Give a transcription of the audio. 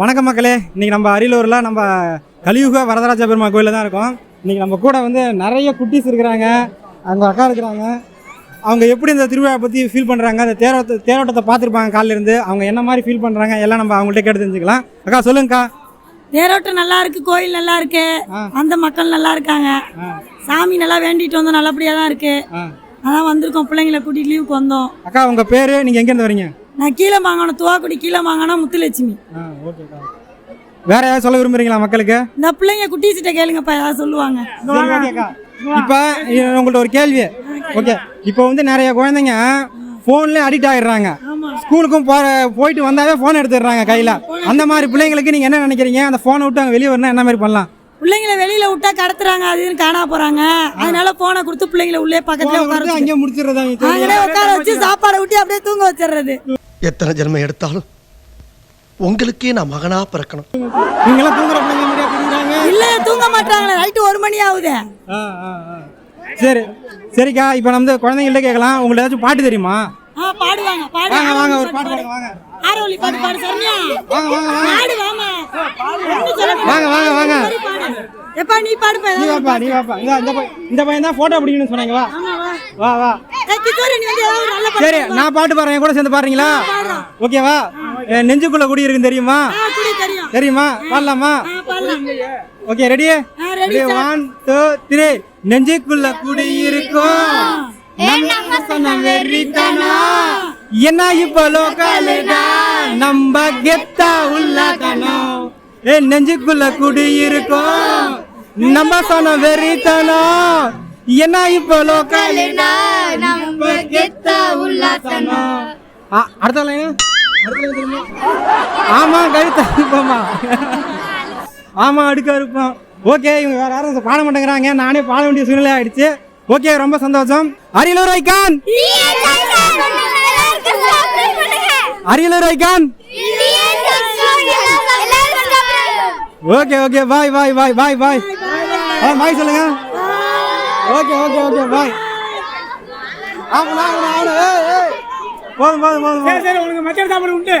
வணக்கம் மக்களே. இன்னைக்கு நம்ம அரியலூரில் நம்ம கலியுக வரதராஜ பெருமாள் கோயிலில் தான் இருக்கோம். இன்னைக்கு நம்ம கூட வந்து நிறைய குட்டீஸ் இருக்கிறாங்க. அவங்க அக்கா இருக்கிறாங்க. அவங்க எப்படி இந்த திருவிழா பற்றி ஃபீல் பண்ணுறாங்க அந்த தேரோட்ட தேரோட்டத்தை பார்த்துருப்பாங்க காலையில இருந்து. அவங்க என்ன மாதிரி ஃபீல் பண்ணுறாங்க எல்லாம் நம்ம அவங்கள்ட்ட கேட்டு தெரிஞ்சுக்கலாம். அக்கா சொல்லுங்கக்கா. தேரோட்டம் நல்லா இருக்கு கோயில் நல்லா இருக்கு. அந்த மக்கள் நல்லா இருக்காங்க. சாமி நல்லா வேண்டிட்டு வந்தோம் நல்லபடியா தான் இருக்கு. ஆ. அதான் வந்திருக்கோம். பிள்ளைங்களை கூட்டிட்டு லீவுக்கு வந்தோம். அக்கா உங்கள் பேர்? நீங்கள் எங்கேருந்து வரீங்க? நான் கீழே வாங்கணும் துவாக்குடி கீழே வாங்கணும் முத்துலட்சுமி. வேற ஏதாவது சொல்ல விரும்புறீங்களா மக்களுக்கு? இந்த பிள்ளைங்க குட்டீசிட்ட கேளுங்கப்பா ஏதாவது சொல்லுவாங்க. இப்போ உங்கள்ட்ட ஒரு கேள்வி. ஓகே இப்போ வந்து நிறைய குழந்தைங்க ஃபோன்லேயே அடிக்ட் ஆகிடுறாங்க ஸ்கூலுக்கும் போற போயிட்டு வந்தாவே ஃபோன் எடுத்துடுறாங்க கையில். அந்த மாதிரி பிள்ளைங்களுக்கு நீங்கள் என்ன நினைக்கிறீங்க? அந்த ஃபோனை விட்டு அங்கே வெளியே வரணும் என்ன மாதிரி பண்ணலாம்? பிள்ளைங்களை வெளியில விட்டா கடத்துறாங்க அது இதுன்னு காணா போறாங்க. அதனால போனை கொடுத்து பிள்ளைங்களை உள்ளே பக்கத்துல உட்கார அங்கேயே முடிச்சிடுறதா உட்கார வச்சு சாப்பாடை ஊட்டி அப்படியே தூங்க வச்சிடுறது. எத்தனை ஜென்மம் எடுத்தாலும் உங்களுக்கே நான் மகனா பிறக்கணும். நீங்களாம் தூங்குற பிள்ளைங்க இல்ல தூங்க மாட்டாங்களே நைட்டு ஒரு மணி ஆகுது. ஆ, ஆ, ஆ. சரி சரிக்கா இப்போ நம்ம குழந்தைங்கள்ட்ட கேட்கலாம். உங்களுக்கு ஏதாச்சும் பாட்டு தெரியுமா? பாடுவாங்க பாடு. வாங்க வாங்க ஒரு பாட்டு பாடு. பாடுங்க வாங்க. ஆரோவில் பாட்டு பாடு சரண்யா வாங்க வாங்க வாங்க. பாடு வாமா. வாங்க வாங்க வாங்க. பாடு. எப்பா நீ பாடுப்பா நீ வாப்பா நீ வாப்பா. இந்த இந்த பையன் தான் ஃபோட்டோ பிடிக்கணும்னு சொன்னாங்க வா. ஆமா, வா. வா. சரி நான் பாட்டு பாடுறேன். என் கூட சேர்ந்து பாடுறீங்களா? ஓகேவா? நெஞ்சுக்குள்ள குடி இருக்குன்னு தெரியுமா? ஆ, குடி தெரியும். தெரியுமா? பாடலாமா? ஆ, பாடலாம். Okay ready sir. One two three நெஞ்சுக்குள்ள குடி இருக்கும். என்ன இப்போ லோக்காலுடா நம்ம கெத்தா உள்ளாக்கணும் ஏ நெஞ்சுக்குள்ள குடி இருக்கும் நம்ம சொன்ன வெறித்தனம் என்ன இப்போ லோக்காலுடா நம்ம அடுத்த லைன் அடுத்த கழுத்தா இருப்போமா ஆமாம் அடுக்கா இருப்போம் ஓகே இவங்க வேற யாரும் பாட மாட்டேங்கிறாங்க. நானே பாட வேண்டிய சூழ்நிலை ஆயிடுச்சு. ஓகே ரொம்ப சந்தோஷம். Ariyalur icon! Ariyalur icon! Okay okay bye bye bye bye bye ஆ பாய் சொல்லுங்க. ஓகே ஓகே ஓகே பாய் ஆமா ஆமா ஆமா ஏய். போதும் போதும் போதும் சரி சரி உங்களுக்கு மச்சர் சாப்பாடு உண்டு.